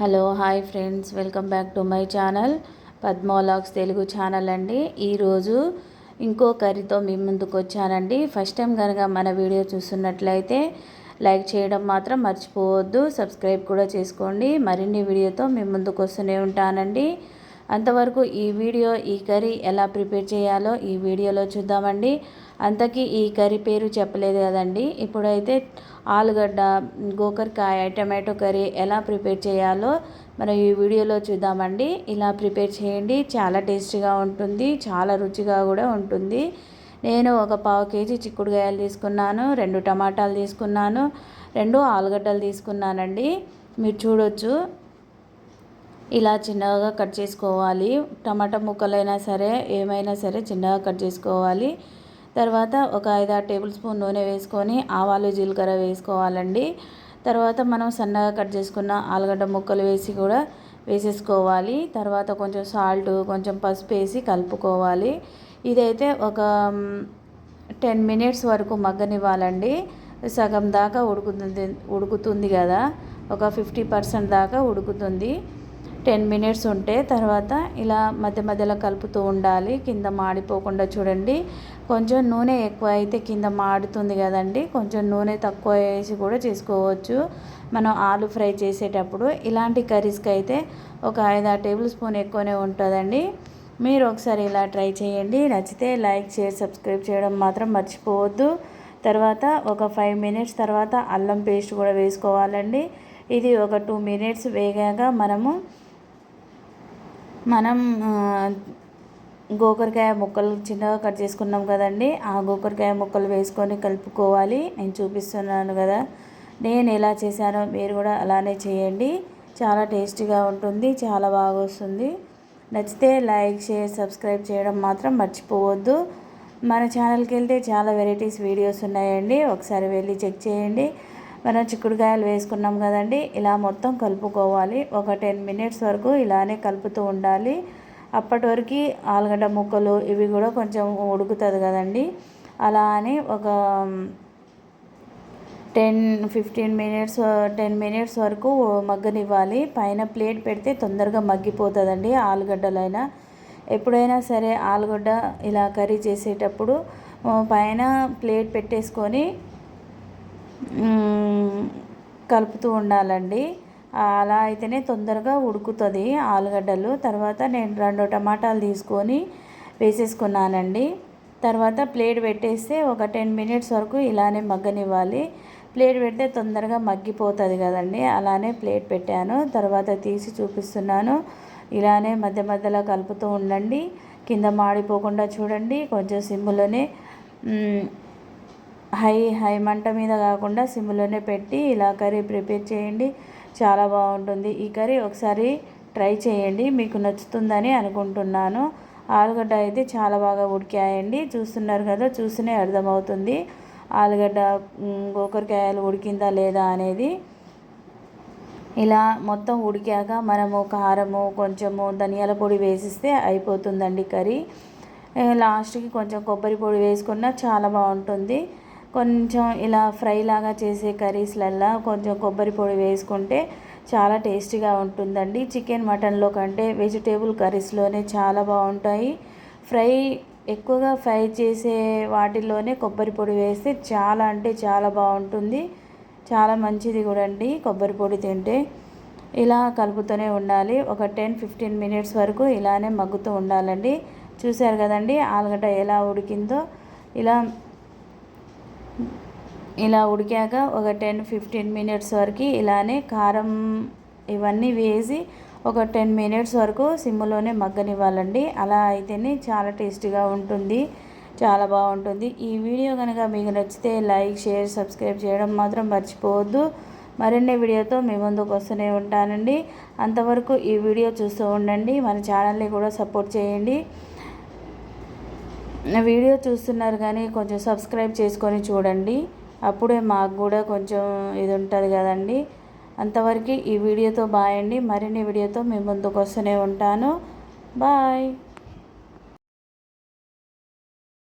Hello hi friends. Welcome back to my channel Padma vlogs Telugu channel అండి. ఈరోజు ఇంకో కర్రీతో మీ ముందుకు వచ్చానండి. ఫస్ట్ టైం కనుక మన వీడియో చూస్తున్నట్లయితే లైక్ చేయడం మాత్రం మర్చిపోవద్దు. సబ్స్క్రైబ్ కూడా చేసుకోండి. మరిన్ని వీడియోతో మీ ముందుకు వస్తూనే ఉంటానండి. అంతవరకు ఈ వీడియో ఈ కర్రీ ఎలా ప్రిపేర్ చేయాలో ఈ వీడియోలో చూద్దామండి. అంతకీ ఈ కర్రీ పేరు చెప్పలేదు కదండి. ఇప్పుడైతే ఆలుగడ్డ గోకరకాయ టమాటో కర్రీ ఎలా ప్రిపేర్ చేయాలో మనం ఈ వీడియోలో చూద్దామండి. ఇలా ప్రిపేర్ చేయండి చాలా టేస్టీగా ఉంటుంది చాలా రుచిగా కూడా ఉంటుంది. నేను ఒక పావు కేజీ చిక్కుడుకాయలు తీసుకున్నాను రెండు టమాటాలు తీసుకున్నాను రెండు ఆలుగడ్డలు తీసుకున్నానండి. మీరు చూడొచ్చు. ఇలా చిన్నగా కట్ చేసుకోవాలి. టమాటా ముక్కలైనా సరే ఏమైనా సరే చిన్నగా కట్ చేసుకోవాలి. తర్వాత ఒక ఐదు ఆరు టేబుల్ స్పూన్ నూనె వేసుకొని ఆవాలు జీలకర్ర వేసుకోవాలండి. తర్వాత మనం సన్నగా కట్ చేసుకున్న ఆలుగడ్డ ముక్కలు వేసి కూడా వేసేసుకోవాలి. తర్వాత కొంచెం సాల్ట్ కొంచెం పసుపు వేసి కలుపుకోవాలి. ఇదైతే ఒక టెన్ మినిట్స్ వరకు మగ్గనివ్వాలండి. సగం దాకా ఉడుకుతుంది ఉడుకుతుంది కదా. ఒక ఫిఫ్టీ పర్సెంట్ దాకా ఉడుకుతుంది. టెన్ మినిట్స్ ఉంటే తర్వాత ఇలా మధ్య మధ్యలో కలుపుతూ ఉండాలి. కింద మాడిపోకుండా చూడండి. కొంచెం నూనె ఎక్కువ అయితే కింద మాడుతుంది కదండి. కొంచెం నూనె తక్కువ వేసి కూడా చేసుకోవచ్చు. మనం ఆలు ఫ్రై చేసేటప్పుడు ఇలాంటి కర్రీస్కి అయితే ఒక ఐదు ఆరు టేబుల్ స్పూన్ ఎక్కువనే ఉంటుందండి. మీరు ఒకసారి ఇలా ట్రై చేయండి. నచ్చితే లైక్ షేర్ సబ్స్క్రైబ్ చేయడం మాత్రం మర్చిపోవద్దు. తర్వాత ఒక ఫైవ్ మినిట్స్ తర్వాత అల్లం పేస్ట్ కూడా వేసుకోవాలండి. ఇది ఒక టూ మినిట్స్ వేగాక మనము మనం గోకరకాయ ముక్కలు చిన్నగా కట్ చేసుకున్నాం కదండి. ఆ గోకరకాయ ముక్కలు వేసుకొని కలుపుకోవాలి. నేను చూపిస్తున్నాను కదా. నేను ఎలా చేశానో మీరు కూడా అలానే చేయండి. చాలా టేస్టీగా ఉంటుంది. చాలా బాగా వస్తుంది. నచ్చితే లైక్ షేర్ సబ్స్క్రైబ్ చేయడం మాత్రం మర్చిపోవద్దు. మన ఛానల్కి వెళ్తే చాలా వెరైటీస్ వీడియోస్ ఉన్నాయండి. ఒకసారి వెళ్ళి చెక్ చేయండి. మనం చిక్కుడుకాయలు వేసుకున్నాం కదండి ఇలా మొత్తం కలుపుకోవాలి. ఒక టెన్ మినిట్స్ వరకు ఇలానే కలుపుతూ ఉండాలి. అప్పటి వరకు ఆలుగడ్డ ముక్కలు ఇవి కూడా కొంచెం ఉడుకుతుంది కదండి. అలా అని ఒక ten fifteen minutes ten minutes వరకు మగ్గనివ్వాలి. పైన ప్లేట్ పెడితే తొందరగా మగ్గిపోతుందండి ఆలుగడ్డలైనా. ఎప్పుడైనా సరే ఆలుగడ్డ ఇలా కర్రీ చేసేటప్పుడు పైన ప్లేట్ పెట్టేసుకొని కలుపుతూ ఉండాలండి. అలా అయితేనే తొందరగా ఉడుకుతుంది ఆలుగడ్డలు. తర్వాత నేను రెండు టమాటాలు తీసుకొని వేసేసుకున్నానండి. తర్వాత ప్లేట్ పెట్టేస్తే ఒక టెన్ మినిట్స్ వరకు ఇలానే మగ్గనివ్వాలి. ప్లేట్ పెడితే తొందరగా మగ్గిపోతుంది కదండి. అలానే ప్లేట్ పెట్టాను. తర్వాత తీసి చూపిస్తున్నాను. ఇలానే మధ్య మధ్యలో కలుపుతూ ఉండండి. కింద మాడిపోకుండా చూడండి. కొంచెం సిమ్లోనే హై హై మంట మీద కాకుండా సిమ్లోనే పెట్టి ఇలా కర్రీ ప్రిపేర్ చేయండి. చాలా బాగుంటుంది. ఈ కర్రీ ఒకసారి ట్రై చేయండి. మీకు నచ్చుతుందని అనుకుంటున్నాను. ఆలుగడ్డ అయితే చాలా బాగా ఉడికాయండి. చూస్తున్నారు కదా చూస్తేనే అర్థమవుతుంది. ఆలుగడ్డ గోకరకాయలు ఉడికిందా లేదా అనేది. ఇలా మొత్తం ఉడికాక మనము కారము కొంచెము ధనియాల పొడి వేసిస్తే అయిపోతుందండి కర్రీ. లాస్ట్కి కొంచెం కొబ్బరి పొడి వేసుకున్నా చాలా బాగుంటుంది. కొంచెం ఇలా ఫ్రై లాగా చేసే కర్రీస్లల్లో కొంచెం కొబ్బరి పొడి వేసుకుంటే చాలా టేస్టీగా ఉంటుందండి. చికెన్ మటన్లో కంటే వెజిటేబుల్ కర్రీస్లోనే చాలా బాగుంటాయి. ఫ్రై ఎక్కువగా ఫ్రై చేసే వాటిల్లోనే కొబ్బరి పొడి వేస్తే చాలా అంటే చాలా బాగుంటుంది. చాలా మంచిది కూడా అండి కొబ్బరి పొడి తింటే. ఇలా కలుపుతూనే ఉండాలి. ఒక టెన్ ఫిఫ్టీన్ మినిట్స్ వరకు ఇలానే మగ్గుతూ ఉండాలండి. చూశారు కదండి ఆలుగడ్డ ఎలా ఉడికిందో. ఇలా ఇలా ఉడికాక ఒక టెన్ ఫిఫ్టీన్ మినిట్స్ వరకు ఇలానే కారం ఇవన్నీ వేసి ఒక టెన్ మినిట్స్ వరకు సిమ్లోనే మగ్గనివ్వాలండి. అలా అయితేనే చాలా టేస్టీగా ఉంటుంది చాలా బాగుంటుంది. ఈ వీడియో కనుక మీకు నచ్చితే లైక్ షేర్ సబ్స్క్రైబ్ చేయడం మాత్రం మర్చిపోవద్దు. మరిన్ని వీడియోతో మీ ముందుకు వస్తూనే ఉంటానండి. అంతవరకు ఈ వీడియో చూస్తూ ఉండండి. మన ఛానల్ని కూడా సపోర్ట్ చేయండి. వీడియో చూస్తున్నారు కానీ కొంచెం సబ్స్క్రైబ్ చేసుకొని చూడండి. అప్పుడే మాకు కూడా కొంచెం ఇది ఉంటుంది కదండి. అంతవరకు ఈ వీడియోతో బాయ్ అండి. మరిన్ని వీడియోతో మీ ముందుకు వస్తూనే ఉంటాను. బాయ్.